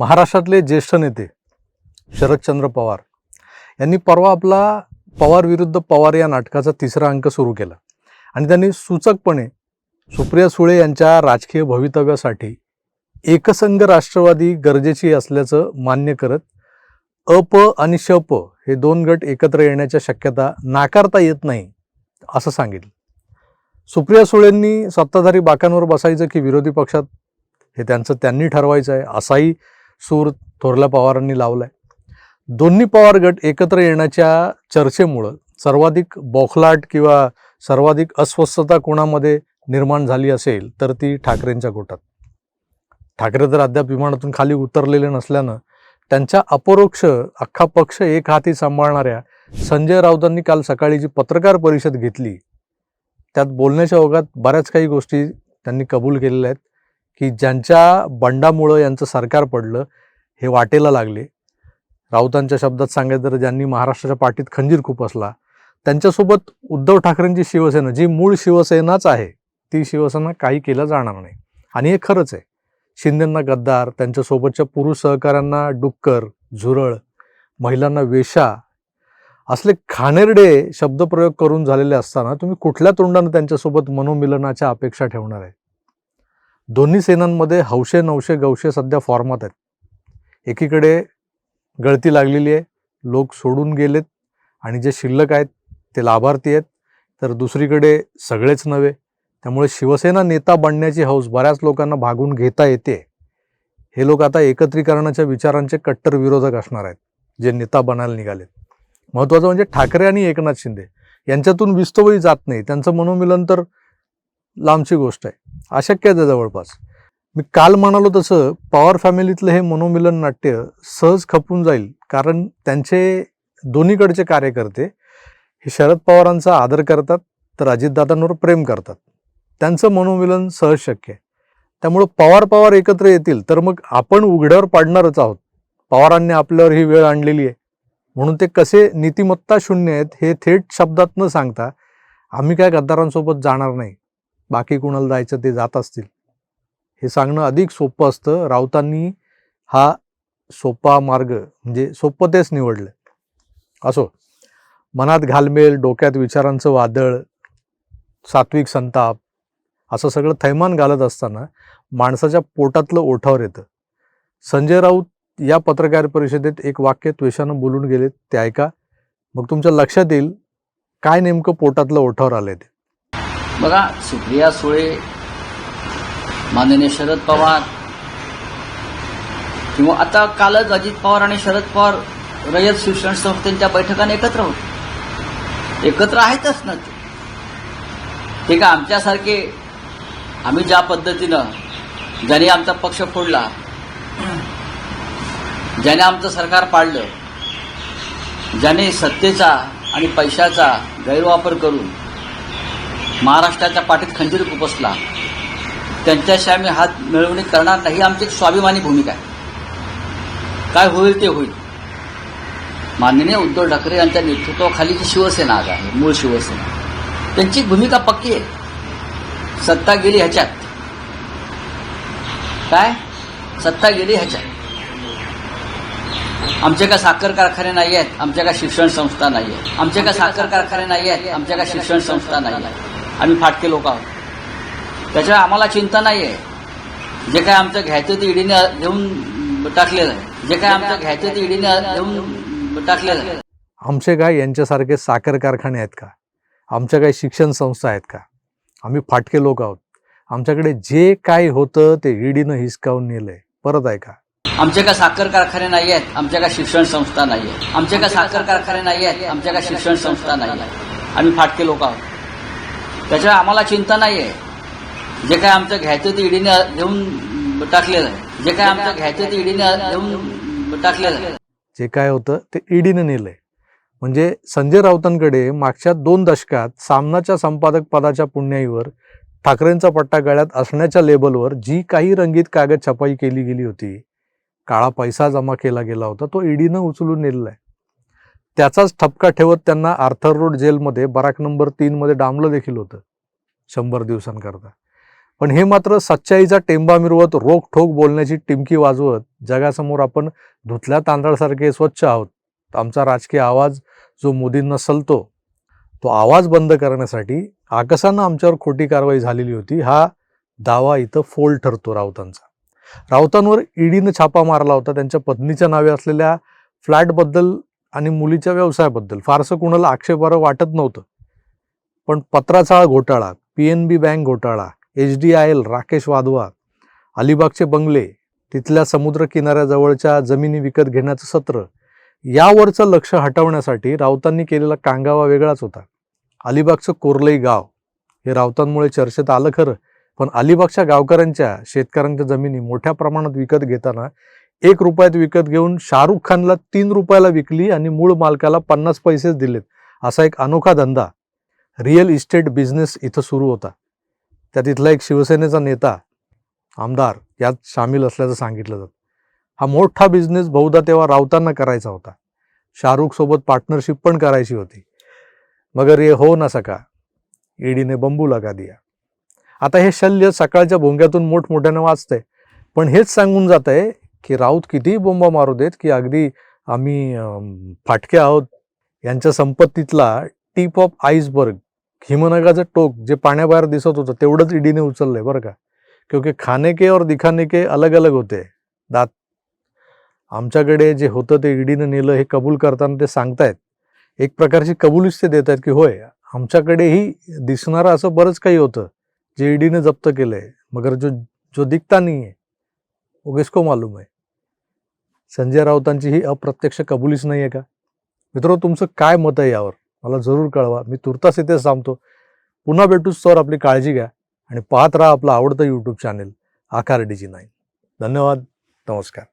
महाराष्ट्रातले ज्येष्ठ नेते शरदचंद्र पवार यांनी परवा आपला पवार विरुद्ध पवार या नाटकाचा तिसरा अंक सुरू केला. आणि त्यांनी सूचकपणे सुप्रिया सुळे यांच्या राजकीय भवितव्यासाठी एकसंघ राष्ट्रवादी गरजेची असल्याचं मान्य करत अप आणि शप हे दोन गट एकत्र येण्याच्या शक्यता नाकारता येत नाही असं सांगितलं. सुप्रिया सुळेंनी सत्ताधारी बाकांवर बसायचं की विरोधी पक्षात हे त्यांचं त्यांनी ठरवायचं आहे असाही सूर थोरल्या पवारांनी लावला आहे दोन्ही पवार गट एकत्र येण्याच्या चर्चेमुळं सर्वाधिक बौखलाट किंवा सर्वाधिक अस्वस्थता कोणामध्ये निर्माण झाली असेल तर ती ठाकरेंच्या गोटात. ठाकरे तर अद्याप विमानातून खाली उतरलेले नसल्यानं त्यांच्या अपरोक्ष अख्खा पक्ष एक हाती सांभाळणाऱ्या संजय राऊतांनी काल सकाळी जी पत्रकार परिषद घेतली त्यात बोलण्याच्या ओघात बऱ्याच काही गोष्टी त्यांनी कबूल केलेल्या आहेत. की ज्यांच्या बंडामुळं यांचं सरकार पडलं हे वाटेला लागले. राऊतांच्या शब्दात सांगायचं तर ज्यांनी महाराष्ट्राच्या पाठीत खंजीर खुपसला त्यांच्यासोबत उद्धव ठाकरेंची शिवसेना जी मूळ शिवसेनाच आहे ती शिवसेना काही केलं जाणार नाही. आणि हे खरंच आहे. शिंदेंना गद्दार त्यांच्यासोबतच्या पुरुष सहकाऱ्यांना डुक्कर झुरळ महिलांना वेशा असले खाणेरडे शब्दप्रयोग करून झालेले असताना तुम्ही कुठल्या तोंडानं त्यांच्यासोबत मनोमिलनाच्या अपेक्षा ठेवणार आहे? दोन्ही सेनांमध्ये हौशे नवशे गवशे सध्या फॉर्मात आहेत. एकीकडे गळती लागलेली आहे लोक सोडून गेलेत आणि जे शिल्लक आहेत ते लाभार्थी आहेत. तर दुसरीकडे सगळेच नव्हे त्यामुळे शिवसेना नेता बनण्याची हौस बऱ्याच लोकांना भागून घेता येते. हे लोक आता एकत्रीकरणाच्या विचारांचे कट्टर विरोधक असणार आहेत जे नेता बनायला निघालेत. महत्त्वाचं म्हणजे ठाकरे आणि एकनाथ शिंदे यांच्यातून विस्तवही जात नाही. त्यांचं मनोमिलन तर लांबची गोष्ट आहे. अशक्य आहे जवळपास. मी काल म्हणालो तसं पवार फॅमिलीतलं हे मनोमिलन नाट्य सहज खपून जाईल कारण त्यांचे दोन्हीकडचे कार्यकर्ते हे शरद पवारांचा आदर करतात तर अजितदादांवर प्रेम करतात. त्यांचं मनोमिलन सहज शक्य आहे. त्यामुळं पवार पवार एकत्र येतील तर मग आपण उघड्यावर पाडणारच आहोत. पवारांनी आपल्यावर ही वेळ आणलेली आहे. म्हणून ते कसे नीतिमत्ता शून्य आहेत हे थेट शब्दात न सांगता आम्ही काय गद्दारांसोबत जाणार नाही. बाकी कुणाला जायचं ते जात असतील. हे सांगणं अधिक सोपं असतं. राऊतांनी हा सोपा मार्ग म्हणजे सोपं तेच निवडलं. असो. मनात घालमेल डोक्यात विचारांचं वादळ सात्विक संताप असं सगळं थैमान घालत असताना माणसाच्या पोटातलं ओठावर येतं. संजय राऊत या पत्रकार परिषदेत एक वाक्य त्वेषानं बोलून गेले ते ऐका. मग तुमच्या लक्षात येईल काय नेमकं पोटातलं ओठावर आलंय ते. बघा सुप्रिया सुळे माननीय शरद पवार किंवा आता कालच अजित पवार आणि शरद पवार रयत शिक्षण संस्थेच्या बैठकाने एकत्र होते. एकत्र आहेतच ना ते. ते का आमच्यासारखे आम्ही ज्या पद्धतीनं ज्याने आमचा पक्ष फोडला ज्याने आमचं सरकार पाडलं ज्याने सत्तेचा आणि पैशाचा गैरवापर करून महाराष्ट्राच्या पाठीत खंजीर खुपसला त्यांच्याशी आम्ही हात मिळवणी करणार नाही आमची एक स्वाभिमानी भूमिका आहे. काय होईल ते होईल. माननीय उद्धव ठाकरे यांच्या नेतृत्वाखाली जी शिवसेना आज आहे मूळ शिवसेना त्यांची भूमिका पक्की आहे. सत्ता गेली ह्याच्यात. काय? सत्ता गेली ह्याच्यात. आमचे का साखर कारखाने नाही आहेत आमच्या का शिक्षण संस्था नाही आहेत. आमचे का साखर कारखाने नाही आहेत आमच्या का शिक्षण संस्था नाही आहेत. आम्ही फाटके लोक आहोत. त्याच्यामुळे आम्हाला चिंता नाही आहे जे काय आमचं घ्यायचं ते ईडीने घेऊन टाकलेलं आहे. जे काय आमचं घ्यायचं ते ईडीने घेऊन टाकलेलं आहे. आमचे काय यांच्यासारखे साखर कारखाने आहेत का? आमच्या काही शिक्षण संस्था आहेत का? आम्ही फाटके लोक आहोत. आमच्याकडे जे काय होतं ते ईडीनं हिसकावून नेलंय. परत ऐका आमचे का साखर कारखाने नाही आहेत आमच्या का शिक्षण संस्था नाही आहेत. आमचे का साखर कारखाने नाही आहेत आमच्या का शिक्षण संस्था नाही आहेत. आम्ही फाटके लोक आहोत. त्याच्या आम्हाला चिंता नाही आहे जे काय आमचं घ्यायचं ते ईडीने घेऊन टाकलेलं आहे. जे काय आमचं घ्यायचं ते ईडीने घेऊन टाकलेलं आहे. जे काय होतं ते ईडीने नेलंय. म्हणजे संजय राऊतांकडे मागच्या दोन दशकात सामनाच्या संपादक पदाच्या पुण्याईवर ठाकरेंचा पट्टा गळ्यात असण्याच्या लेबलवर जी काही रंगीत कागद छपाई केली गेली होती काळा पैसा जमा केला गेला होता तो ईडीनं उचलून नेलेला आहे. त्याचाच ठपका ठेवत त्यांना आर्थर रोड जेलमध्ये बराक नंबर तीनमध्ये डांबलं देखील होतं शंभर दिवसांकरता. पण हे मात्र सच्चाईचा टेंबा मिरवत रोखठोक बोलण्याची टिमकी वाजवत जगासमोर आपण धुतल्या तांदळासारखे स्वच्छ आहोत. आमचा राजकीय आवाज जो मोदींना सलतो तो आवाज बंद करण्यासाठी आकसानं आमच्यावर खोटी कारवाई झालेली होती. हा दावा इथं फोल ठरतो राऊतांचा. राऊतांवर ईडीनं छापा मारला होता. त्यांच्या पत्नीच्या नावे असलेल्या फ्लॅटबद्दल आणि मुलीच्या व्यवसायाबद्दल. फारसं कुणाला आक्षेपार्ह वाटत नव्हतं. पण पत्राचाळ घोटाळा पी एन बी बँक घोटाळा H D I L Rakesh Wadhwa अलिबागचे बंगले तिथल्या समुद्र किनाऱ्याजवळच्या जमिनी विकत घेण्याचं सत्र यावरचं लक्ष हटवण्यासाठी राऊतांनी केलेला कांगावा वेगळाच होता. अलिबागचं कोरलई गाव हे राऊतांमुळे चर्चेत आलं खरं पण अलिबागच्या गावकऱ्यांच्या शेतकऱ्यांच्या जमिनी मोठ्या प्रमाणात विकत घेताना एक रुपयात विकत घेऊन शाहरुख खानला तीन रुपयाला विकली आणि मूळ मालकाला पन्नास पैसेच दिलेत असा एक अनोखा धंदा. रिअल इस्टेट बिझनेस इथं सुरू होता. त्या तिथला एक शिवसेनेचा नेता आमदार यात सामील असल्याचं सांगितलं जातं. हा मोठा बिझनेस बहुधा तेव्हा रावतांना करायचा होता. शाहरुख सोबत पार्टनरशिप पण करायची होती. मगर हे हो ना सका ईडीने बंबू लगा दिया. आता हे शल्य सकाळच्या भोंग्यातून मोठमोठ्यानं वाचतंय. पण हेच सांगून जात आहे की राऊत कितीही बोंबा मारू देत की अगदी आम्ही फाटके आहोत यांच्या संपत्तीतला टीप ऑफ आईसबर्ग हिमनगाचं टोक जे पाण्याबाहेर दिसत होतं तेवढंच ईडीने उचललंय बरं का. क्योंकि खाने के और दिखाने के अलग अलग होते दात. आमच्याकडे जे होतं ते ईडीनं नेलं हे कबूल करताना ते सांगतायत. एक प्रकारची कबुलीच ते देत आहेत की होय आमच्याकडेही दिसणारं असं बरंच काही होतं जे ईडीनं जप्त केलंय मगर जो जो दिखता नाही आहे वो किसको मालूम आहे. संजय राऊतांची ही अप्रत्यक्ष कबुलीच नाही आहे का? मित्रो तुमचं काय मत आहे यावर? मला जरूर कळवा. मी तुर्तास इथेच सांगतो पुन्हा भेटूच सर आपली काळजी घ्या आणि पाहत राहा आपलं आवडतं YouTube channel Aakar DG nine. धन्यवाद. नमस्कार.